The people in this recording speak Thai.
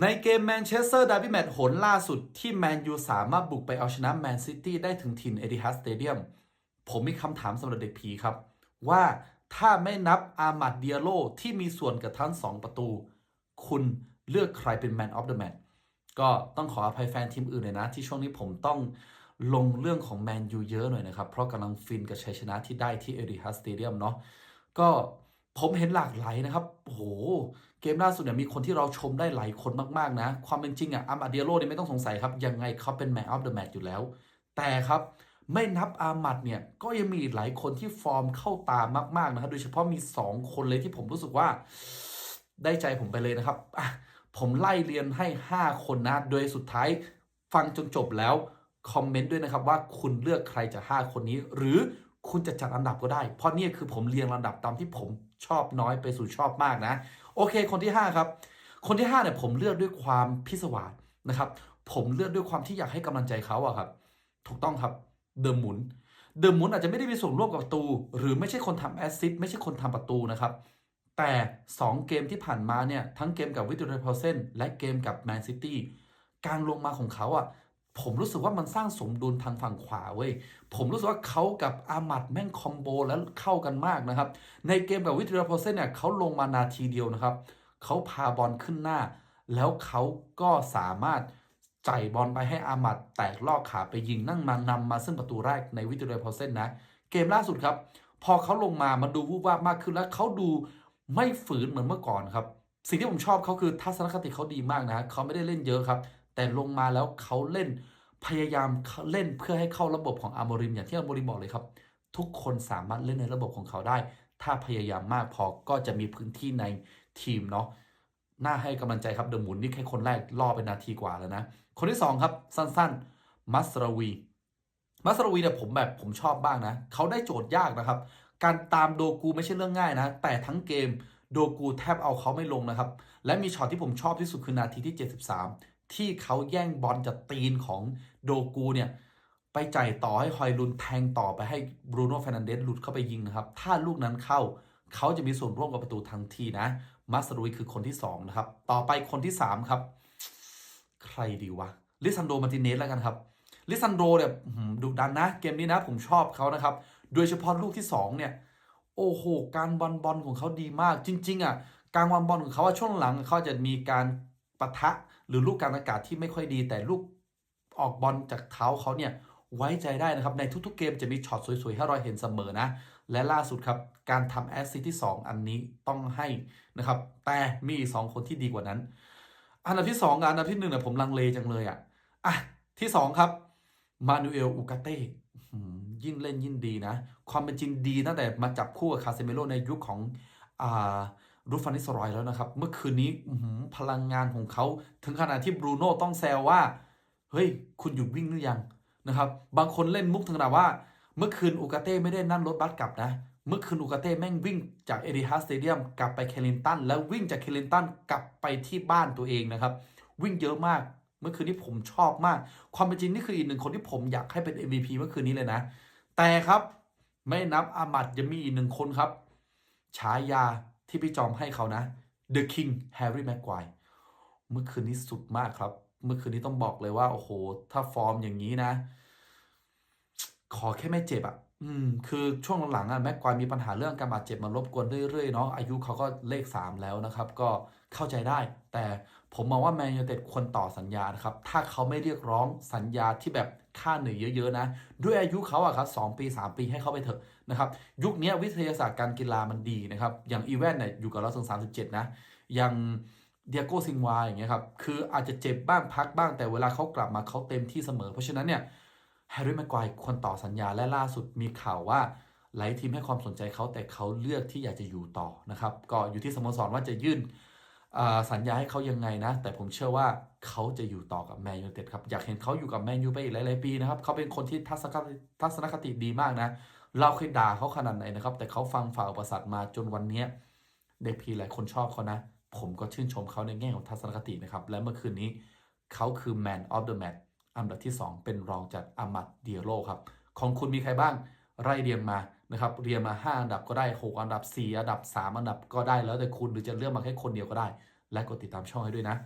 ในเกมแมนเชสเตอร์ดาร์บี้แมตช์หนล่าสุดที่แมนยูสามารถบุกไปเอาชนะแมนซิตี้ได้ถึงถิ่นเอดิฮัสสเตเดียม ผมมีคำถามสำหรับเด็กผีครับ ว่าถ้าไม่นับอามัดเดียโลที่มีส่วนกับทั้ง2ประตู คุณเลือกใครเป็นแมนออฟเดอะแมตช์ก็ต้องขออภัยแฟนทีมอื่นเลยนะ ที่ช่วงนี้ผมต้องลงเรื่องของแมนยูเยอะหน่อยนะครับ เพราะกำลังฟินกับชัยชนะที่ได้ที่เอดิฮัสสเตเดียมเนาะก็ ผมเห็นหลากหลายนะครับโอ้โหเกมล่าสุดเนี่ยมีคนที่เราชมได้หลายคนมากๆนะ ความเป็นจริงอะอามาเดียโลเนี่ยไม่ต้องสงสัยครับ ยังไงเขาเป็นแมนออฟเดอะแมตช์อยู่แล้ว แต่ครับไม่นับอามัดเนี่ย ก็ยังมีหลายคนที่ฟอร์มเข้าตามากๆนะครับ โดยเฉพาะมี 2 คนเลยที่ผมรู้สึกว่าได้ใจผมไปเลยนะครับ ผมไล่เรียนให้ 5 คนนะ โดยสุดท้ายฟังจนจบแล้ว คอมเมนต์ด้วยนะครับว่าคุณเลือกใครจาก5คนนี้ หรือคุณจะจัดอันดับก็ได้ เพราะนี่คือผมเรียงลำดับตามที่ผม ชอบน้อยไปสู่ชอบมากนะ โอเค คนที่ 5 ครับ คนที่5เนี่ยผมเลือกด้วยความพิศวาสนะครับ ผมเลือกด้วยความที่อยากให้กำลังใจเขาอะครับ ถูกต้องครับเดิมหมุน เดิมหมุนอาจจะไม่ได้มีส่วนร่วมกับประตู หรือไม่ใช่คนทำแอสซิสต์ไม่ใช่คนทำประตูนะครับ แต่ 2 เกมที่ผ่านมาเนี่ยทั้งเกมกับวิตเตอร์เพลเซนและเกมกับแมนซิตี้การลงมาของเขาอะ ผมรู้สึกว่ามันสร้างสมดุลทางฝั่งขวาเว้ย ผมรู้สึกว่าเขากับอามัดแม่งคอมโบแล้วเข้ากันมากนะครับ ในเกมกับวิตเตอพลเซนเนี่ยเขาลงมานาทีเดียวนะครับเขาพาบอลขึ้นหน้า แล้วเขาก็สามารถจ่ายบอลไปให้อามัดแตกลอกขาไปยิงนั่งมานำมาซึ่งประตูแรกในวิตเตอพลเซนนะ เกมล่าสุดครับ พอเขาลงมามันดูวูบวาบมากขึ้นแล้วเขาดูไม่ฝืนเหมือนเมื่อก่อนครับ สิ่งที่ผมชอบเขาคือทัศนคติเขาดีมากนะเขาไม่ได้เล่นเยอะครับ แต่ลงมาแล้วเขาเล่นพยายามเล่นเพื่อให้เข้าระบบของอาร์โมริมอย่างที่อาร์โมริมบอกเลยครับ ทุกคนสามารถเล่นในระบบของเขาได้ ถ้าพยายามมากพอก็จะมีพื้นที่ในทีมเนาะน่าให้กำลังใจครับเดอะหมุนนี่แค่คนแรกล่อไปนาทีกว่าแล้วนะ คนที่สองครับ สั้นๆ มัสรวีมัสรวีเนี่ยผมแบบผมชอบบ้างนะ เขาได้โจทย์ยากนะครับ การตามโดกูไม่ใช่เรื่องง่ายนะ แต่ทั้งเกมโดกูแทบเอาเขาไม่ลงนะครับ และมีช็อตที่ผมชอบที่สุดคือนาทีที่ 73 ที่เขาแย่งบอลจากตีนของโดกูเนี่ย ไปจ่ายต่อให้ฮอยลุนแทงต่อไปให้บรูโน่เฟรนันเดสหลุดเข้าไปยิงนะครับ ถ้าลูกนั้นเข้า เขาจะมีส่วนร่วมกับประตูทันทีนะมัสรุยคือคนที่ 2 นะครับ ต่อไปคนที่ 3 ครับ ใครดีวะลิซันโดมาร์ติเนสแล้วกันครับลิซันโดเนี่ยดุดันนะ เกมนี้นะผมชอบเขานะครับ โดยเฉพาะลูกที่ 2 เนี่ย โอ้โห การบอลบอลของเขาดีมาก จริง ๆ อะ การวางบอลของเขาช่วงหลังเขาจะมีการ ปะทะหรือลูกกลางอากาศที่ไม่ค่อยดี แต่ลูกออกบอลจากเท้าเขาเนี่ยไว้ใจได้นะครับ ในทุกๆเกมจะมีช็อตสวยๆให้เราเห็นเสมอนะ และล่าสุดครับ การทำแอสซิสต์ที่ 2 อันนี้ต้องให้นะครับ แต่มีอีกสองคนที่ดีกว่านั้น อันดับที่ 2 อันดับที่1เนี่ยผมลังเลจังเลยอะอะ ที่ 2 ครับมานูเอลอูกาเต้ยิ่งเล่นยิ่งดีนะ ความเป็นจริงดีตั้งแต่มาจับคู่กับคาเซเมโลในยุคของอ่า รูฟานิสรอยแล้วนะครับ เมื่อคืนนี้พลังงานของเขาถึงขนาดที่บรูโน่ต้องแซวว่า เฮ้ย คุณหยุดวิ่งหรือยังนะครับ บางคนเล่นมุกถึงขนาดว่า เมื่อคืนอูกาเต้ไม่ได้นั่งรถบัสกลับนะ เมื่อคืนอูกาเต้แม่งวิ่งจากเอริฮัสสเตเดียมกลับไปเคลินตันแล้ววิ่งจากเคลินตันกลับไปที่บ้านตัวเองนะครับ วิ่งเยอะมากเมื่อคืนนี้ผมชอบมาก ความเป็นจริงนี่คืออีกหนึ่งคนที่ผมอยากให้เป็น MVP เมื่อคืนนี้เลยนะ แต่ครับไม่นับอามัดยังมีอีกหนึ่งคนครับฉายา ที่พี่จอมให้เขานะ The King Harry Maguire เมื่อคืนนี้สุดมากครับ เมื่อคืนนี้ต้องบอกเลยว่า โอ้โห ถ้าฟอร์มอย่างนี้นะ ขอแค่ไม่เจ็บอะ อืมคือช่วงหลังๆอะแม็กควายมีปัญหาเรื่องการบาดเจ็บมารบกวนเรื่อยๆเนาะอายุเขาก็เลข 3 แล้วนะครับ ก็เข้าใจได้ แต่ผมมองว่าแมนยูเต็ดควรต่อสัญญานะครับ ถ้าเขาไม่เรียกร้องสัญญาที่แบบค่าเหนื่อยเยอะๆนะ ด้วยอายุเขาอะครับสปี 3 ปีให้เขาไปเถอะนะครับ ยุคนี้วิทยาศาสตร์การกีฬามันดีนะครับ อย่างอีแวนเนี่ยอยู่กับเราถึง37 นะอย่างเดียโก้ซิงวาอย่างเงี้ยครับคืออาจจะเจ็บบ้างพักบ้างแต่เวลาเขากลับมาเขาเต็มที่เสมอ เพราะฉะนั้นเนี่ย แฮร์รี่แม็กควายควรต่อสัญญาและล่าสุดมีข่าวว่าหลายทีมให้ความสนใจเขาแต่เขาเลือกที่อยากจะอยู่ต่อนะครับ ก็อยู่ที่สโมสรว่าจะยื่นสัญญาให้เขายังไงนะ แต่ผมเชื่อว่าเขาจะอยู่ต่อกับแมนยูเต็ดครับ อยากเห็นเขาอยู่กับแมนยูไปอีกหลาย ๆ ปีนะครับ เขาเป็นคนที่ทัศนคติทัศนคติดีมากนะ เราเคยด่าเขาขนาดไหนนะครับ แต่เขาฟังฝ่าอุปสรรคมาจนวันนี้เด็กพีหลายคนชอบเขานะ ผมก็ชื่นชมเขาในแง่ของทัศนคตินะครับ และเมื่อคืนนี้เขาคือ Man of the Match อันดับที่ 2 เป็นรองจากอามัดเดียโลครับ ของคุณมีใครบ้าง ไล่เรียงมานะครับ เรียงมา 5 อันดับก็ได้ 6 อันดับ 4 อันดับ 3 อันดับก็ได้แล้วแต่คุณหรือจะเลือกมาแค่คนเดียวก็ได้ และกดติดตามช่องให้ด้วยนะ